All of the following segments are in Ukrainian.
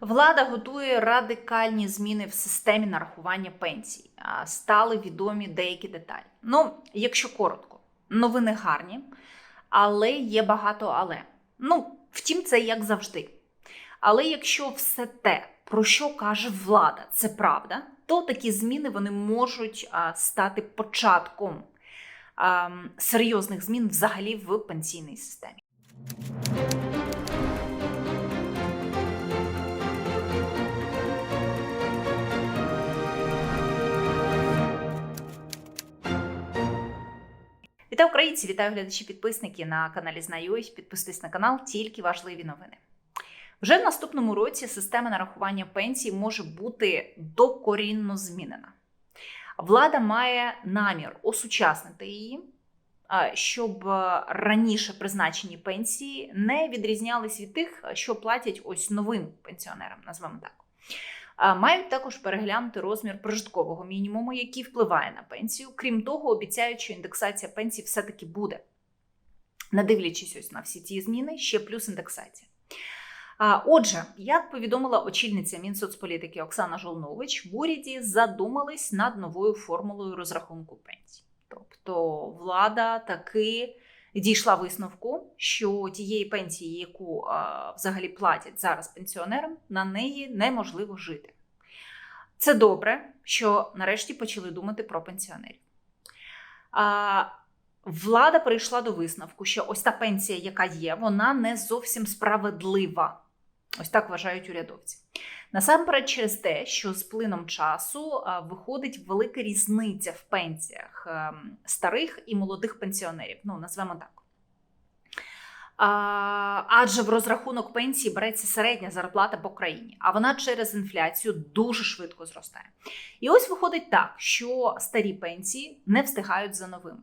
Влада готує радикальні зміни в системі нарахування пенсій. Стали відомі деякі деталі. Ну, якщо коротко, новини гарні, але є багато але. Ну, втім, це як завжди. Але якщо все те, про що каже влада, це правда, то такі зміни вони можуть стати початком серйозних змін взагалі в пенсійній системі. Вітаю українці, вітаю глядачі підписники на каналі Знайомі. Підписуйтесь на канал, тільки важливі новини. Вже в наступному році система нарахування пенсій може бути докорінно змінена. Влада має намір осучаснити її, щоб е, раніше призначені пенсії не відрізнялись від тих, що платять ось новим пенсіонерам, назвемо так. Мають також переглянути розмір прожиткового мінімуму, який впливає на пенсію. Крім того, обіцяють, що індексація пенсій все-таки буде. Не дивлячись ось на всі ці зміни, ще плюс індексація. Отже, як повідомила очільниця Мінсоцполітики Оксана Жолнович, в уряді задумались над новою формулою розрахунку пенсій. Тобто влада таки дійшла висновку, що тієї пенсії, яку взагалі платять зараз пенсіонерам, на неї неможливо жити. Це добре, що нарешті почали думати про пенсіонерів. Влада прийшла до висновку, що ось та пенсія, яка є, вона не зовсім справедлива. Ось так вважають урядовці. Насамперед, через те, що з плином часу виходить велика різниця в пенсіях ем, старих і молодих пенсіонерів. Ну, назвемо так. Адже в розрахунок пенсії береться середня зарплата по країні, а вона через інфляцію дуже швидко зростає. І ось виходить так, що старі пенсії не встигають за новими.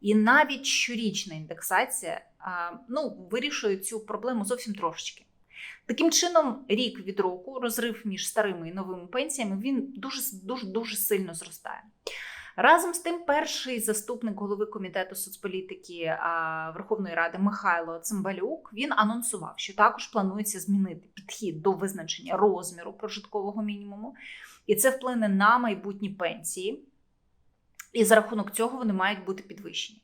І навіть щорічна індексація ну, вирішує цю проблему зовсім трошечки. Таким чином, рік від року розрив між старими і новими пенсіями він дуже дуже дуже сильно зростає. Разом з тим, перший заступник голови комітету соцполітики Верховної Ради Михайло Цимбалюк він анонсував, що також планується змінити підхід до визначення розміру прожиткового мінімуму, і це вплине на майбутні пенсії. І за рахунок цього вони мають бути підвищені.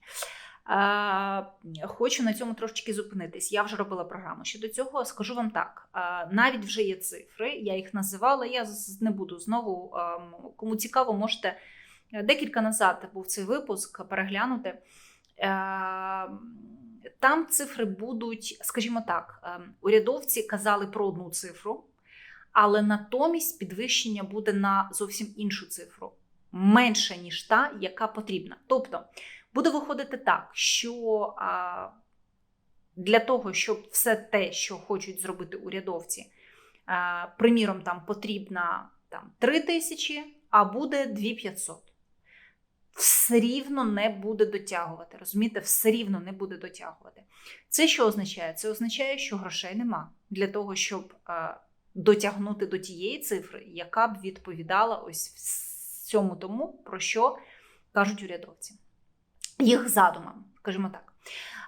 Хочу на цьому трошечки зупинитись. Я вже робила програму. Щодо цього скажу вам так: навіть вже є цифри, я їх називала. Я не буду знову. е, Кому цікаво, можете е, декілька назад був цей випуск переглянути. Е, Там цифри будуть, скажімо так, е, урядовці казали про одну цифру, але натомість підвищення буде на зовсім іншу цифру, менше ніж та, яка потрібна. Тобто буде виходити так, що для того, щоб все те, що хочуть зробити урядовці, приміром, там потрібна там, 3 тисячі, а буде 2500. Все рівно не буде дотягувати. Розумієте, все рівно не буде дотягувати. Це що означає? Це означає, що грошей нема для того, щоб дотягнути до тієї цифри, яка б відповідала ось всьому тому, про що кажуть урядовці їх задумам, скажімо так.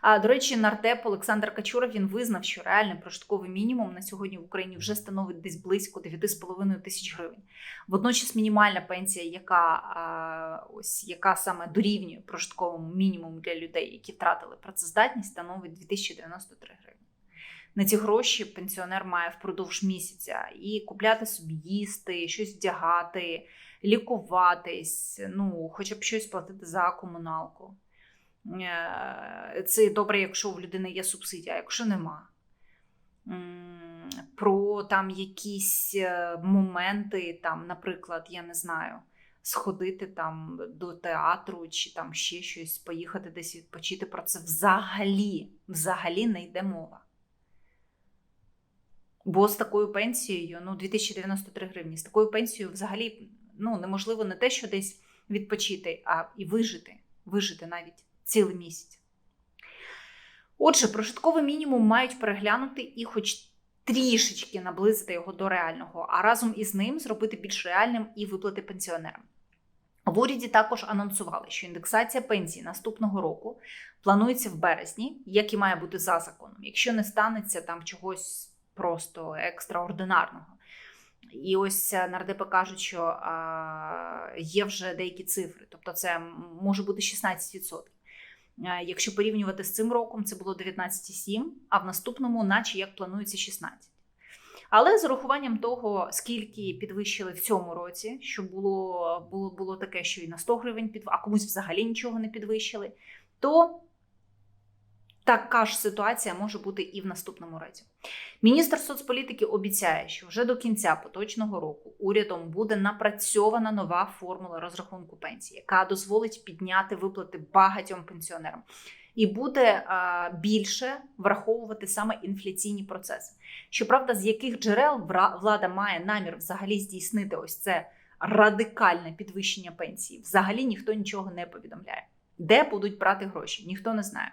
А до речі, нардеп Олександр Качура він визнав, що реальний прожитковий мінімум на сьогодні в Україні вже становить десь близько 9,5 тисяч гривень. Водночас мінімальна пенсія, яка ось яка саме дорівнює прожитковому мінімуму для людей, які втратили працездатність, становить 2093 гривні. На ці гроші пенсіонер має впродовж місяця і купляти собі їсти, щось вдягати, лікуватись, ну, хоча б щось платити за комуналку. Е, Це добре, якщо в людини є субсидія, а якщо нема. Про там якісь е, моменти, там, наприклад, я не знаю, сходити там до театру чи там ще щось, поїхати десь відпочити. Про це взагалі, взагалі не йде мова. Бо з такою пенсією, ну, 2093 гривні, з такою пенсією взагалі ну, неможливо не те, що десь відпочити, а і вижити, вижити навіть цілий місяць. Отже, прожитковий мінімум мають переглянути і хоч трішечки наблизити його до реального, а разом із ним зробити більш реальним і виплати пенсіонерам. В уряді також анонсували, що індексація пенсії наступного року планується в березні, як і має бути за законом, якщо не станеться там чогось просто екстраординарного. І ось е, нардепи кажуть, що є вже деякі цифри, тобто це може бути 16%. Е, Якщо порівнювати з цим роком, це було 19,7, а в наступному, наче як планується, 16. Але з урахуванням того, скільки підвищили в цьому році, що було, було, було таке, що і на 100 гривень підв... а комусь взагалі нічого не підвищили, то така ж ситуація може бути і в наступному році. Міністр соцполітики обіцяє, що вже до кінця поточного року урядом буде напрацьована нова формула розрахунку пенсії, яка дозволить підняти виплати багатьом пенсіонерам. І буде а, більше враховувати саме інфляційні процеси. Щоправда, з яких джерел влада має намір взагалі здійснити ось це радикальне підвищення пенсії, взагалі ніхто нічого не повідомляє. Де будуть брати гроші, ніхто не знає.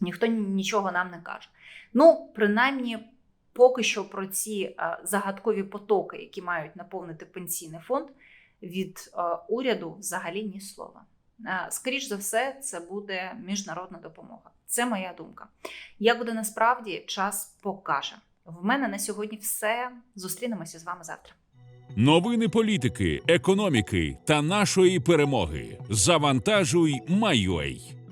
Ніхто нічого нам не каже. Ну, принаймні, поки що про ці е, загадкові потоки, які мають наповнити пенсійний фонд, від е, уряду взагалі ні слова. Е, Скоріш за все, це буде міжнародна допомога. Це моя думка. Як буде насправді, час покаже. В мене на сьогодні все. Зустрінемося з вами завтра. Новини політики, економіки та нашої перемоги. Завантажуй, Майой.